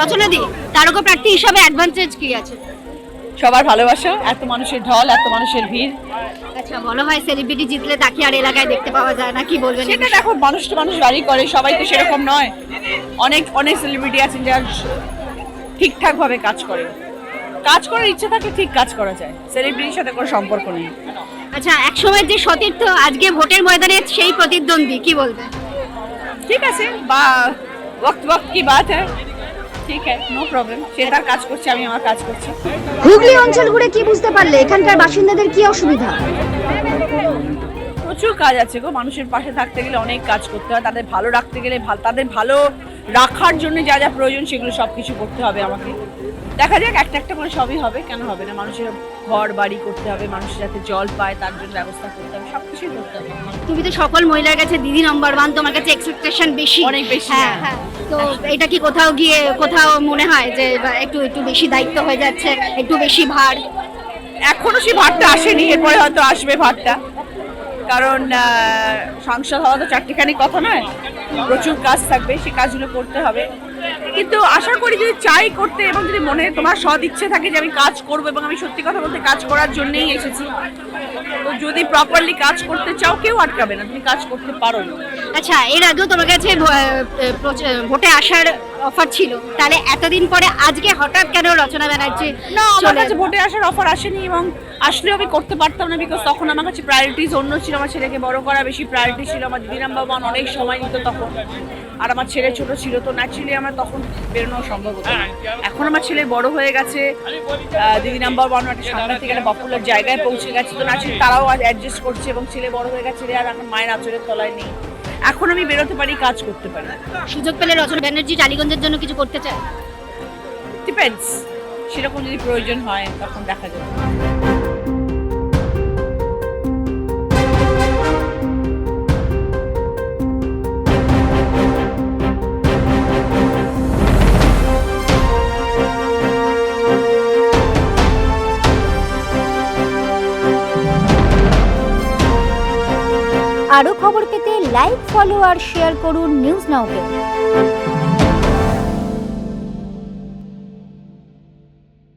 রচনা দি তারকা প্রার্থী হিসাবে অ্যাডভান্টেজ কি আছে? সবার ভালোবাসা এত মানুষের ঢল এত মানুষের ভিড়। আচ্ছা বলা হয় সেলিব্রিটি জিতলে তাকে আর এলাকায় দেখতে পাওয়া যায় না কি বলবেন? সেটা দেখো মানুষ তো মানুষ বাড়ি করে সবাই তো সেরকম নয়। অনেক অনেক সেলিব্রিটি আছেন যারা ঠিকঠাক ভাবে কাজ করে। কাজ করার ইচ্ছে থাকলে ঠিক কাজ করা যায়। সেলিব্রিটির সাথে কোনো সম্পর্ক নেই। আচ্ছা একসময় যে সতীর্থ আজকে ভোটের ময়দানে সেই প্রতিদ্বন্দ্বী কি বলবেন? ঠিক আছে বা ওয়াক্ত ওয়াক্ত কি বাত হ্যাঁ? ঠিক আছে নো প্রবলেম সে তার কাজ করছে আমি আমার কাজ করছি। হুগলি অঞ্চল ঘুরে কি বুঝতে পারলে? এখানকার বাসিন্দাদের কি অসুবিধা? প্রচুর কাজ আছে গো মানুষের পাশে থাকতে গেলে অনেক কাজ করতে হয় তাদের ভালো রাখতে গেলে ভালো তাদের ভালো রাখার জন্য যা যা প্রয়োজন সেগুলো সব কিছু করতে হবে আমাকে। দেখা যাক একটা একটা করে সবই হবে কেন হবে না? মানুষের ঘর বাড়ি করতে হবে মানুষের যাতে জল পায় তার জন্য ব্যবস্থা করতে হবে সব কিছুই করতে হবে। তুমি তো সকল মহিলার কাছে দিদি নাম্বার ওয়ান তোমার কাছে এক্সপেকটেশন বেশি। অনেক বেশি, হ্যাঁ হ্যাঁ। হ্যাঁ। তো এটা কি কোথাও গিয়ে কোথাও মনে হয় যে একটু একটু বেশি দায়িত্ব হয়ে যাচ্ছে একটু বেশি ভার? এখনও সেই ভাতটা আসেনি এরপরে হয়তো আসবে ভাতটা কারণ সংসদ হওয়া তো চারটিখানি কথা নয়। প্রচুর কাজ থাকবে, সে কাজগুলো করতে হবে। কিন্তু আশা করি যদি চাই করতে এবং যদি মনে তোমার সৎ ইচ্ছে থাকে যে আমি কাজ করব এবং আমি সত্যি কথা বলতে কাজ করার জন্যেই এসেছি, তো যদি প্রপারলি কাজ করতে চাও, কেউ আটকাবে না। তুমি কাজ করতে পারো আচ্ছা এর আগেও তোমার কাছে ভোটে আসার অফার ছিল। তাহলে এতদিন পরে আজকে হঠাৎ কেন রচনা ব্যানার্জি না আমার কাছে ভোটে আসার অফার আসেনি এবং আসলেও আমি করতে পারতাম না বিকজ তখন আমার কাছে প্রায়োরিটিস অন্য ছিল আমার ছেলেকে বড় করা বেশি প্রায়োরিটি ছিল আমার দিদি নাম্বার ওয়ান অনেক সময় নিত তখন। আর আমার ছেলে ছোট ছিল তো ন্যাচুরালি আমার তখন বেরোনো সম্ভব হতো। না। এখন আমার ছেলে বড় হয়ে গেছে দিদি নাম্বার ওয়ান একটা থেকে একটা পপুলার জায়গায় পৌঁছে গেছে তো ন্যাচুরালি তারাও অ্যাডজাস্ট করছে এবং ছেলে বড় হয়ে গেছে রে আর আমার মায়ের আচরের তলায় নেই। এখন আমি বেরোতে পারি কাজ করতে পারি। সুযোগ পেলে রচনা ব্যানার্জি টালিগঞ্জের জন্য কিছু করতে চায়? ডিপেন্ডস সেরকম যদি প্রয়োজন হয় তখন দেখা যাবে। আরও খবর পেতে লাইক ফলো আর শেয়ার করুন নিউজ নাওকে